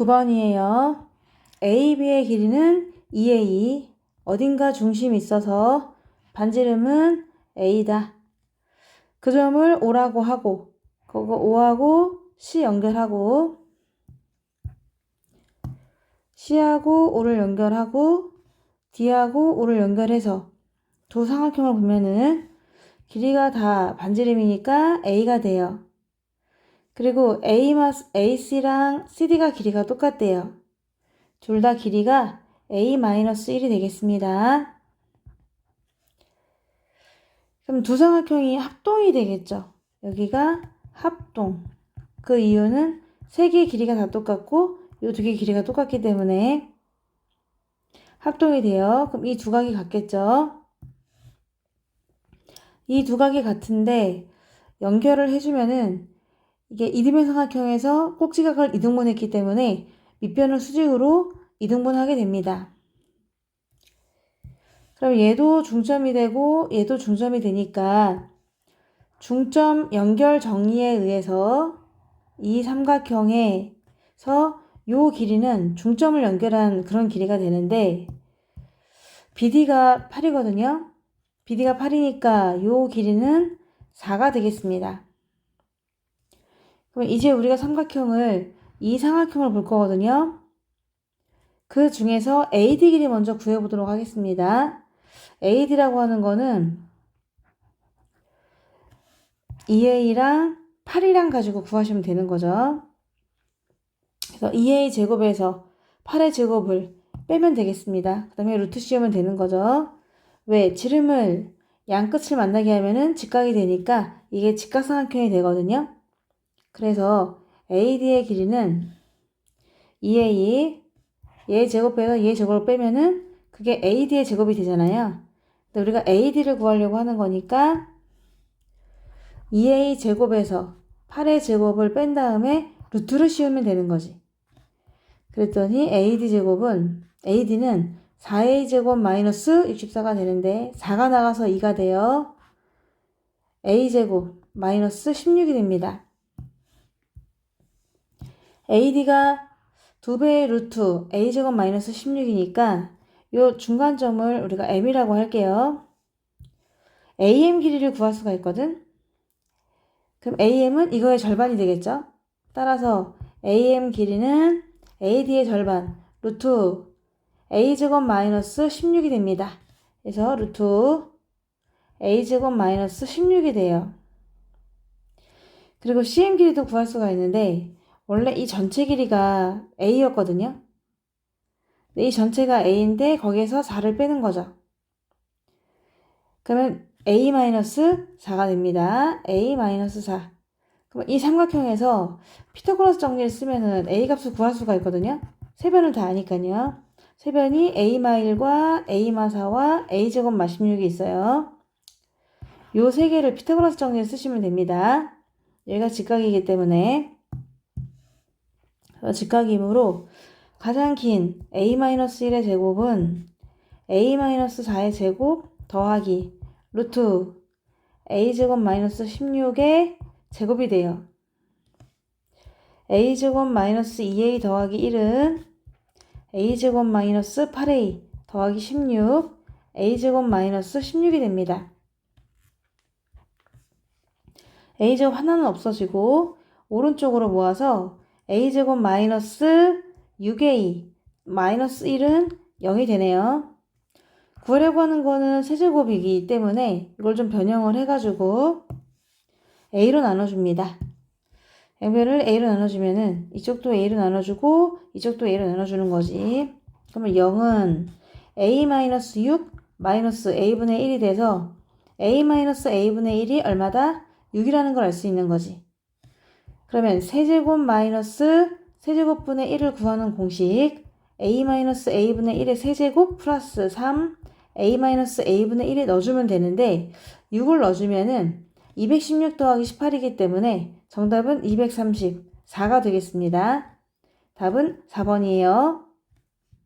9번이에요. AB의 길이는 2A. 어딘가 중심이 있어서 반지름은 A다. 그 점을 O라고 하고, 그거 O하고 C 연결하고, C하고 O를 연결하고, D하고 O를 연결해서 두 삼각형을 보면은 길이가 다 반지름이니까 A가 돼요. 그리고 A, AC랑 CD가 길이가 똑같대요. 둘 다 길이가 A-1이 되겠습니다. 그럼 두 삼각형이 합동이 되겠죠. 여기가 합동. 그 이유는 세 개의 길이가 다 똑같고 이 두 개의 길이가 똑같기 때문에 합동이 돼요. 그럼 이 두 각이 같겠죠. 이 두 각이 같은데 연결을 해주면은 이게 이등변 삼각형에서 꼭지각을 이등분했기 때문에 밑변을 수직으로 이등분하게 됩니다. 그럼 얘도 중점이 되고 얘도 중점이 되니까 중점 연결 정리에 의해서 이 삼각형에서 요 길이는 중점을 연결한 그런 길이가 되는데 BD가 8이거든요. BD가 8이니까 요 길이는 4가 되겠습니다. 그럼 이제 우리가 삼각형을 이 삼각형을 볼 거거든요. 그 중에서 AD 길이 먼저 구해보도록 하겠습니다. AD라고 하는 거는 2A랑 8이랑 가지고 구하시면 되는 거죠. 그래서 2A 제곱에서 8의 제곱을 빼면 되겠습니다. 그 다음에 루트 씌우면 되는 거죠. 왜? 지름을 양끝을 만나게 하면은 직각이 되니까 이게 직각삼각형이 되거든요. 그래서 AD의 길이는 2A 얘 제곱해서 얘 제곱을 빼면은 그게 AD의 제곱이 되잖아요. 근데 우리가 AD를 구하려고 하는 거니까 2A 제곱에서 8의 제곱을 뺀 다음에 루트를 씌우면 되는 거지. 그랬더니 AD 제곱은 AD는 4A 제곱 마이너스 64가 되는데 4가 나가서 2가 돼요. A 제곱 마이너스 16이 됩니다. AD가 2배의 루트 A제곱 마이너스 16이니까 요 중간점을 우리가 M이라고 할게요. AM 길이를 구할 수가 있거든. 그럼 AM은 이거의 절반이 되겠죠? 따라서 AM 길이는 AD의 절반, 루트 A제곱 마이너스 16이 됩니다. 그래서 루트 A제곱 마이너스 16이 돼요. 그리고 CM 길이도 구할 수가 있는데 원래 이 전체 길이가 A였거든요. 이 전체가 A인데 거기에서 4를 빼는 거죠. 그러면 A-4가 됩니다. A-4. 그럼 이 삼각형에서 피타고라스 정리를 쓰면은 A 값을 구할 수가 있거든요. 세변을 다 아니까요. 세변이 A-1과 A-4와 A제곱 마 16이 있어요. 요 세 개를 피타고라스 정리를 쓰시면 됩니다. 얘가 직각이기 때문에 직각이므로 가장 긴 a-1의 제곱은 a-4의 제곱 더하기 루트 a제곱 마이너스 16의 제곱이 돼요. a제곱 마이너스 2a 더하기 1은 a제곱 마이너스 8a 더하기 16 a제곱 마이너스 16이 됩니다. a제곱 하나는 없어지고 오른쪽으로 모아서 a제곱 마이너스 6a 마이너스 1은 0이 되네요. 구하려고 하는 거는 세제곱이기 때문에 이걸 좀 변형을 해가지고 a로 나눠줍니다. 양변을 a로 나눠주면은 이쪽도 a로 나눠주고 이쪽도 a로 나눠주는 거지. 그러면 0은 a 마이너스 6 마이너스 a분의 1이 돼서 a 마이너스 a분의 1이 얼마다? 6이라는 걸 알 수 있는 거지. 그러면 세제곱 마이너스 세제곱분의 1을 구하는 공식 a 마이너스 a분의 1의 세제곱 플러스 3 a 마이너스 a분의 1에 넣어주면 되는데 6을 넣어주면은 216 더하기 18이기 때문에 정답은 234가 되겠습니다. 답은 4번이에요.